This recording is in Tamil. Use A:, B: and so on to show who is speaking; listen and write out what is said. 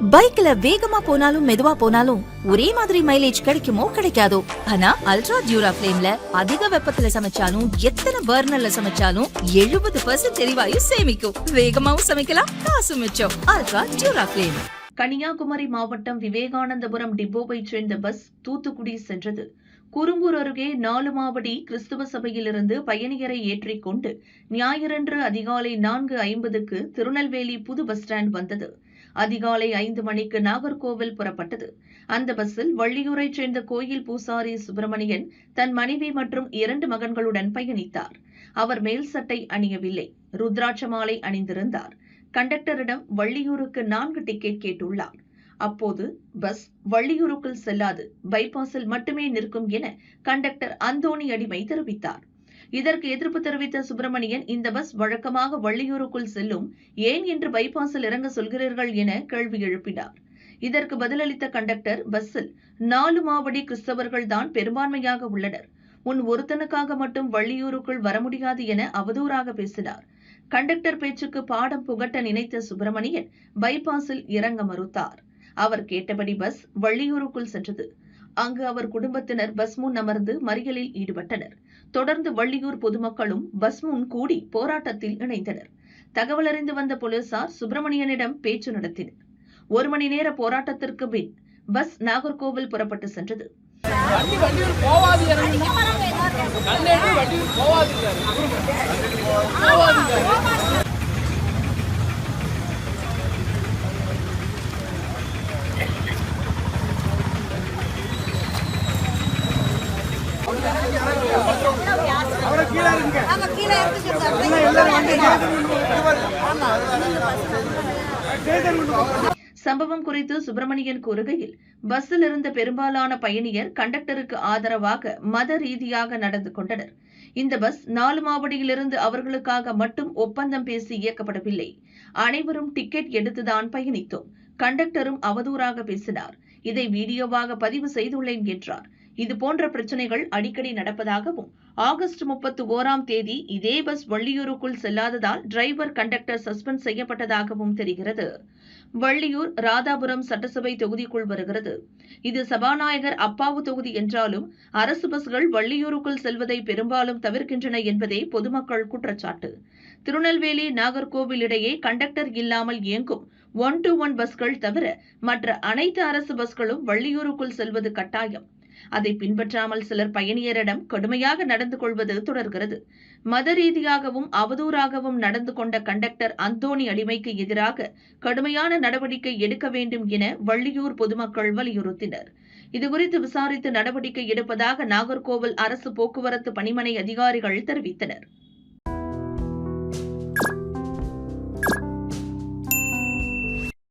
A: பைக்ல வேகமா போனாலும் மெதுவா போனாலும் ஒரே மாதிரி மைலேஜ் கிடைக்குமோ கிடைக்காதோ? ஆனா அல்ட்ரா டியூரா பிளேம்ல அதிக வெப்பத்துல சமைச்சாலும் எத்தனை பர்னர்ல சமைச்சாலும் எழுபது பர்சன்ட் எரிவாயு சேமிக்கும். வேகமாவும் சமைக்கலாம் காசு மிச்சம். அல்ட்ரா டியூரா பிளேம்
B: கன்னியாகுமரி மாவட்டம் விவேகானந்தபுரம் டிப்போவை சேர்ந்த பஸ் தூத்துக்குடி சென்றது. குறும்பூர் அருகே நாலு மாவடி கிறிஸ்துவ சபையிலிருந்து பயணியரை ஏற்றிக்கொண்டு ஞாயிறன்று அதிகாலை நான்கு ஐம்பதுக்கு திருநெல்வேலி புது பஸ் ஸ்டாண்ட் வந்தது. அதிகாலை ஐந்து மணிக்கு நாகர்கோவில் புறப்பட்டது. அந்த பஸ்ஸில் வள்ளியூரைச் சேர்ந்த கோயில் பூசாரி சுப்பிரமணியன் தன் மனைவி மற்றும் இரண்டு மகன்களுடன் பயணித்தார். அவர் மேல் சட்டை அணியவில்லை. ருத்ராட்ச மாலை அணிந்திருந்தார். கண்டக்டரிடம் வள்ளியூருக்கு நான்கு டிக்கெட் கேட்டுள்ளார். அப்போது பஸ் வள்ளியூருக்குள் செல்லாது பைபாஸில் மட்டுமே நிற்கும் என கண்டக்டர் அந்தோணி அடிமை தெரிவித்தார். இதற்கு எதிர்ப்பு தெரிவித்த சுப்பிரமணியன் இந்த பஸ் வழக்கமாக வள்ளியூருக்குள் செல்லும். ஏன் என்று பைபாஸில் இறங்க சொல்கிறீர்கள் என கேள்வி எழுப்பினார். இதற்கு பதிலளித்த கண்டக்டர் பஸ்ஸில் நாலு மாவடி கிறிஸ்தவர்கள் தான் பெரும்பான்மையாக உள்ளனர். உன் ஒருத்தனுக்காக மட்டும் வள்ளியூருக்குள் வர முடியாது என அவதூறாக பேசினார் கண்டக்டர் பேச்சுக்கு பாடம் புகட்ட நினைத்த சுப்பிரமணியன் பைபாஸில் இறங்க மறுத்தார் அவர் கேட்டபடி பஸ் வள்ளியூருக்குள் சென்றது. அங்கு அவர் குடும்பத்தினர் பஸ் முன் அமர்ந்து மறியலில் ஈடுபட்டனர். தொடர்ந்து வள்ளியூர் பொதுமக்களும் பஸ் முன் கூடி போராட்டத்தில் இணைந்தனர். தகவலறிந்து வந்த போலீசார் சுப்பிரமணியனிடம் பேச்சு நடத்தினர். ஒரு மணி நேர போராட்டத்திற்கு பின் பஸ் நாகர்கோவில் புறப்பட்டு சென்றது.
C: போவாது
B: சம்பவம் குறித்து சுப்பிரமணியன் கூறுகையில் பஸ்ஸில் இருந்த பெரும்பாலான பயணியர் கண்டக்டருக்கு ஆதரவாக மத ரீதியாக நடந்து கொண்டனர். இந்த பஸ் நாலு மாவடியிலிருந்து அவர்களுக்காக மட்டும் ஒப்பந்தம் பேசி இயக்கப்படவில்லை. அனைவரும் டிக்கெட் எடுத்துதான் பயணித்தோம். கண்டக்டரும் அவதூறாக பேசினார். இதை வீடியோவாக பதிவு செய்துள்ளேன் என்றார். இது போன்ற பிரச்சனைகள் அடிக்கடி நடப்பதாகவும் ஆகஸ்ட் முப்பத்து ஓராம் தேதி இதே பஸ் வள்ளியூருக்குள் செல்லாததால் டிரைவர் கண்டக்டர் சஸ்பெண்ட் செய்யப்பட்டதாகவும் தெரிகிறது. வள்ளியூர் ராதாபுரம் சட்டசபை தொகுதிக்குள் வருகிறது. இது சபாநாயகர் அப்பாவு தொகுதி என்றாலும் அரசு பஸ்கள் வள்ளியூருக்குள் செல்வதை பெரும்பாலும் தவிர்க்கின்றன என்பதே பொதுமக்கள் குற்றச்சாட்டு. திருநெல்வேலி நாகர்கோவில் இடையே கண்டக்டர் இல்லாமல் இயங்கும் ஒன் டு ஒன் பஸ்கள் தவிர மற்ற அனைத்து அரசு பஸ்களும் வள்ளியூருக்குள் செல்வது கட்டாயம். அதை பின்பற்றாமல் சிலர் பயணியரிடம் கடுமையாக நடந்து கொள்வது தொடர்கிறது. மத ரீதியாகவும் அவதூறாகவும் நடந்து கொண்ட கண்டக்டர் அந்தோணி அடிமைக்கு எதிராக கடுமையான நடவடிக்கை எடுக்க வேண்டும் என வள்ளியூர் பொதுமக்கள் வலியுறுத்தினர். இதுகுறித்து விசாரித்து நடவடிக்கை எடுப்பதாக நாகர்கோவில் அரசு போக்குவரத்து பணிமனை அதிகாரிகள் தெரிவித்தனர்.